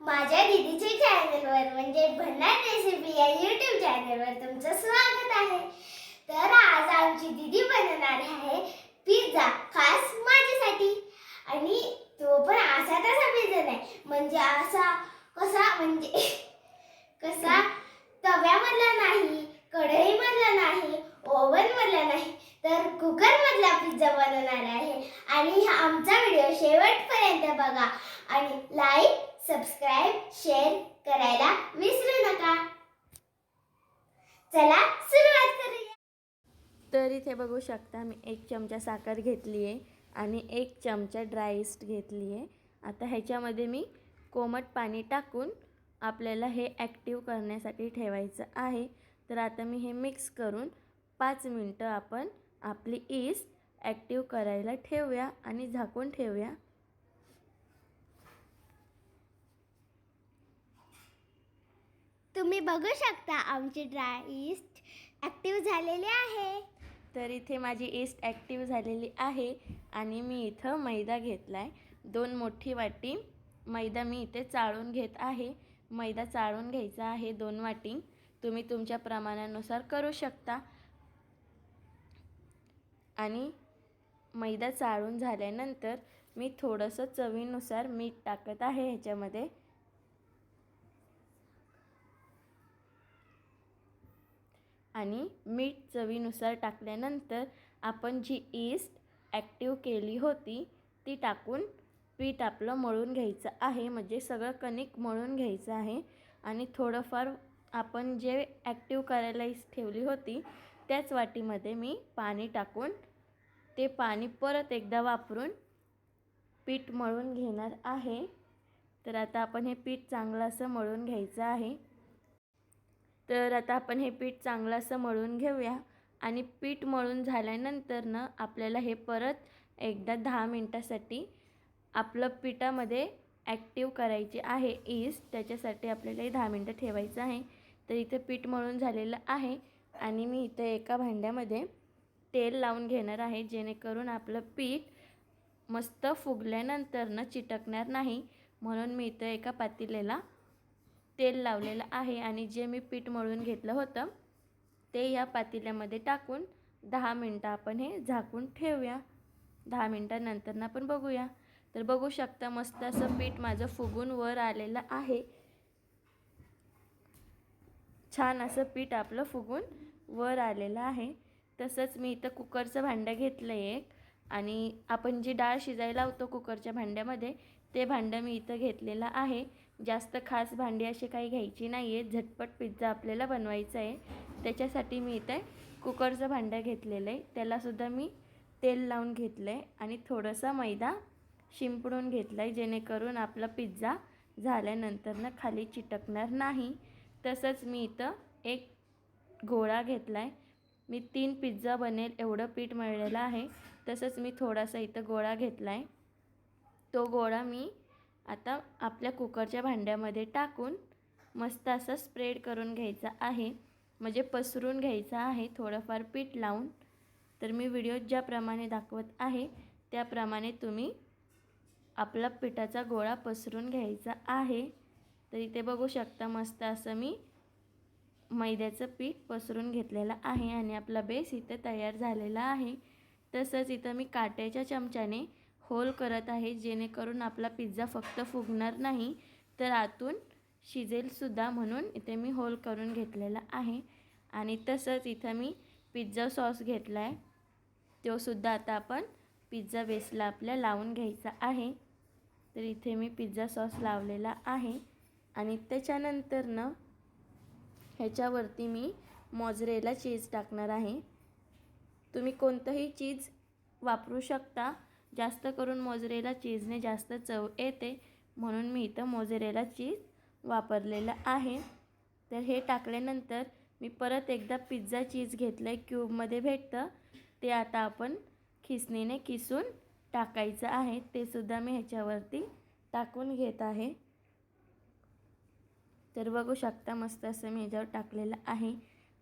माझ्या दीदीच्या चॅनलवर म्हणजे भन्नाट रेसिपी या यूट्यूब चॅनलवर तुमचं स्वागत आहे. तर आज आमची दीदी बनवणार आहे पिझ्झा खास माझ्यासाठी. आणि तो पण असा तसा पिझ्झा नाही म्हणजे असा कसा म्हणजे कसा तव्यामधला नाही कढईमधला नाही ओव्हनमधला नाही तर कुकरमधला पिझ्झा बनवणार आहे. आणि हा आमचा व्हिडिओ शेवटपर्यंत बघा. आणि लाईक सबस्क्राईब शेअर करायला विसरू नका. चला सुरुवात करूया. तर इथे बघू शकता मी एक चमचा साखर घेतली आहे आणि एक चमचा ड्राय इस्ट घेतली आहे. आता ह्याच्यामध्ये मी कोमट पाणी टाकून आपल्याला हे ॲक्टिव्ह करण्यासाठी ठेवायचं आहे. तर आता मी हे मिक्स करून पाच मिनटं आपण आपली ईस्ट ॲक्टिव्ह करायला ठेवूया आणि झाकून ठेवूया. तुम्ही बघू शकता आमची ड्राय इस्ट ॲक्टिव्ह झालेली आहे. तर इथे माझी ईस्ट ॲक्टिव्ह झालेली आहे आणि मी इथं मैदा घेतला आहे दोन मोठी वाटी मैदा मी इथे चाळून घेत आहे. मैदा चाळून घ्यायचा आहे दोन वाटी. तुम्ही तुमच्या प्रमाणानुसार करू शकता. आणि मैदा चाळून झाल्यानंतर मी थोडंसं चवीनुसार मीठ टाकत आहे ह्याच्यामध्ये. आणि मीठ चवीनुसार टाकल्यानंतर आपण जी ईस्ट ॲक्टिव केली होती ती टाकून पीठ आपलं मळून घ्यायचं आहे. म्हणजे सगळं कणिक मळून घ्यायचं आहे. आणि थोडंफार आपण जे ॲक्टिव्ह करायला ईस्ट ठेवली होती त्याच वाटीमध्ये मी पाणी टाकून ते पाणी परत एकदा वापरून पीठ मळून घेणार आहे. तर आता आपण हे पीठ चांगलं असं मळून घ्यायचं आहे. तर आता आपण हे पीठ चांगलं असं मळून घेऊया. आणि पीठ मळून झाल्यानंतर ना आपल्याला हे परत एकदा दहा मिनटासाठी आपलं पिठामध्ये ॲक्टिव करायची आहे ईस्ट. त्याच्यासाठी आपल्याला हे दहा मिनटं ठेवायचं आहे. तर इथं पीठ मळून झालेलं आहे. आणि मी इथं एका भांड्यामध्ये तेल लावून घेणार आहे जेणेकरून आपलं पीठ मस्त फुगल्यानंतर ना चिटकणार नाही. म्हणून मी इथं एका पातेल्याला तेल लावलेलं आहे आणि जे मी पीठ मळून घेतलं होतं ते या पातेल्यामध्ये टाकून दहा मिनटं आपण हे झाकून ठेवूया. दहा मिनटानंतर आपण बघूया. तर बघू शकता मस्त असं पीठ माझं फुगून वर आलेलं आहे. छान असं पीठ आपलं फुगून वर आलेलं आहे. तसंच मी इथं कुकरचं भांडं घेतलं आहे एक आणि आपण जी डाळ शिजायला लावतो कुकरच्या भांड्यामध्ये ते भांडं मी इथं घेतलेलं आहे. जास्त खास भांडी अशी काही घ्यायची नाही आहे झटपट पिझ्झा आपल्याला बनवायचा आहे त्याच्यासाठी मी इथे कुकरचं भांडं घेतलेलं आहे त्यालासुद्धा मी तेल लावून घेतलं आहे आणि थोडंसं मैदा शिंपडून घेतला आहे जेणेकरून आपला पिझ्झा झाल्यानंतर ना खाली चिटकणार नाही. तसंच मी इथं एक गोळा घेतला आहे मी तीन पिझ्झा बनेल एवढं पीठ मळलेलं आहे. तसंच मी थोडासा इथं गोळा घेतला आहे तो गोळा मी आता आपल्या कुकरच्या भांड्यामध्ये टाकून मस्त असं स्प्रेड करून घ्यायचा आहे. म्हणजे पसरून घ्यायचा आहे. थोडंफार पीठ लावून. तर मी व्हिडिओ ज्याप्रमाणे दाखवत आहे त्याप्रमाणे तुम्ही आपला पिठाचा गोळा पसरून घ्यायचा आहे. तर इथे बघू शकता मस्त असं मी मैद्याचं पीठ पसरून घेतलेलं आहे आणि आपला बेस इथं तयार झालेला आहे. तसंच इथं मी काट्याच्या चमच्याने होल करत आहे. जेणेकरून आपला पिझ्झा फक्त फुगणार नाही तर आतून शिजेलसुद्धा म्हणून इथे मी होल करून घेतलेला आहे. आणि तसंच इथं मी पिझ्झा सॉस घेतला आहे तोसुद्धा आता आपण पिझ्झा बेसला आपल्या लावून घ्यायचा आहे. तर इथे मी पिझ्झा सॉस लावलेला आहे. आणि त्याच्यानंतरनं ह्याच्यावरती मी मॉजरेला चीज टाकणार आहे. तुम्ही कोणतंही चीज वापरू शकता. जास्त करून मोजरेला चीजने जास्त चव येते म्हणून मी इथं मोजरेला चीज वापरलेलं आहे. तर हे टाकल्यानंतर मी परत एकदा पिझ्झा चीज घेतलं आहे क्यूबमध्ये भेटतं. ते आता आपण खिसणीने किसून टाकायचं आहे. ते सुद्धा मी ह्याच्यावरती टाकून घेत आहे. तर बघू शकता मस्त असं मी ह्याच्यावर टाकलेलं आहे.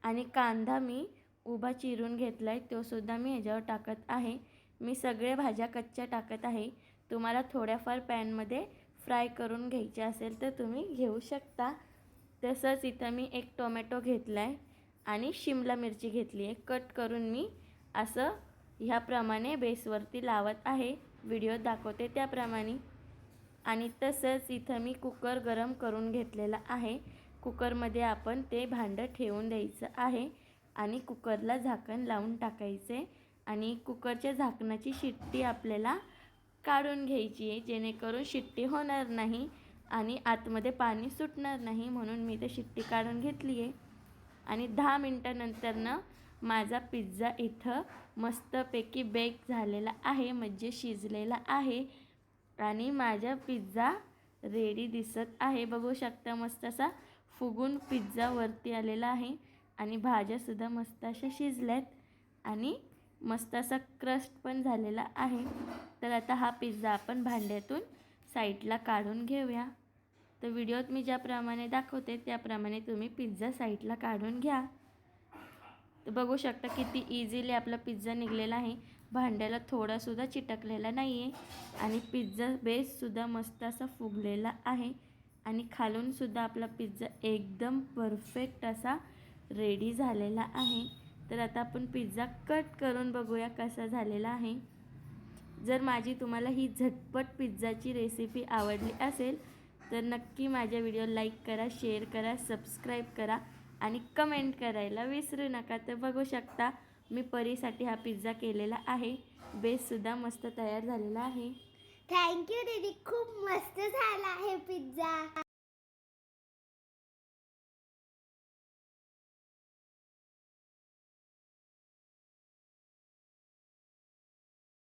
आणि कांदा मी उभा चिरून घेतला आहे तोसुद्धा मी ह्याच्यावर टाकत आहे. मी सगळे भाज्या कच्च्या टाकत आहे. तुम्हाला थोड्याफार पॅनमध्ये फ्राय करून घ्यायचे असेल तर तुम्ही घेऊ शकता. तसंच इथं मी एक टोमॅटो घेतला आहे आणि शिमला मिरची घेतली आहे. कट करून मी असं ह्याप्रमाणे बेसवरती लावत आहे. व्हिडिओ दाखवते त्याप्रमाणे. आणि तसंच इथं मी कुकर गरम करून घेतलेला आहे. कुकरमध्ये आपण ते भांडं ठेवून द्यायचं आहे आणि कुकरला झाकण लावून टाकायचे. आणि कुकरच्या झाकणाची शिट्टी आपल्याला काढून घ्यायची आहे. जेणेकरून शिट्टी होणार नाही आणि आतमध्ये पाणी सुटणार नाही म्हणून मी ते शिट्टी काढून घेतली आहे. आणि दहा मिनटानंतरनं माझा पिझ्झा इथं मस्तपैकी बेक झालेला आहे म्हणजे शिजलेला आहे. आणि माझा पिझ्झा रेडी दिसत आहे. बघू शकता मस्त असा फुगून पिझ्झा वरती आलेला आहे. आणि भाज्यासुद्धा मस्त अशा शिजल्यात. आणि मस्त असा क्रस्ट पण झालेला आहे. तर आता हा पिझ्झा आपण भांड्यातून साईडला काढून घेऊया. तर व्हिडिओत मी ज्याप्रमाणे दाखवते त्याप्रमाणे तुम्ही पिझ्झा साईडला काढून घ्या. तर बघू शकता किती इझिली आपला पिझ्झा निघलेला आहे. भांड्याला थोडासुद्धा चिटकलेला नाही आहे आणि पिझ्झा बेससुद्धा मस्त असा फुगलेला आहे. आणि खालूनसुद्धा आपला पिझ्झा एकदम परफेक्ट असा रेडी झालेला आहे. तर आता आपण पिझ्झा कट करून बघूया कसा झालेला आहे. जर माझी तुम्हाला ही झटपट पिझ्झाची रेसिपी आवडली असेल तर नक्की माझ्या व्हिडिओ लाईक करा शेअर करा सबस्क्राईब करा आणि कमेंट करायला विसरू नका. तर बघू शकता मी परीसाठी हा पिझ्झा केलेला आहे. बेससुद्धा मस्त तयार झालेला आहे. थँक्यू दीदी. खूप मस्त झाला आहे पिझ्झा.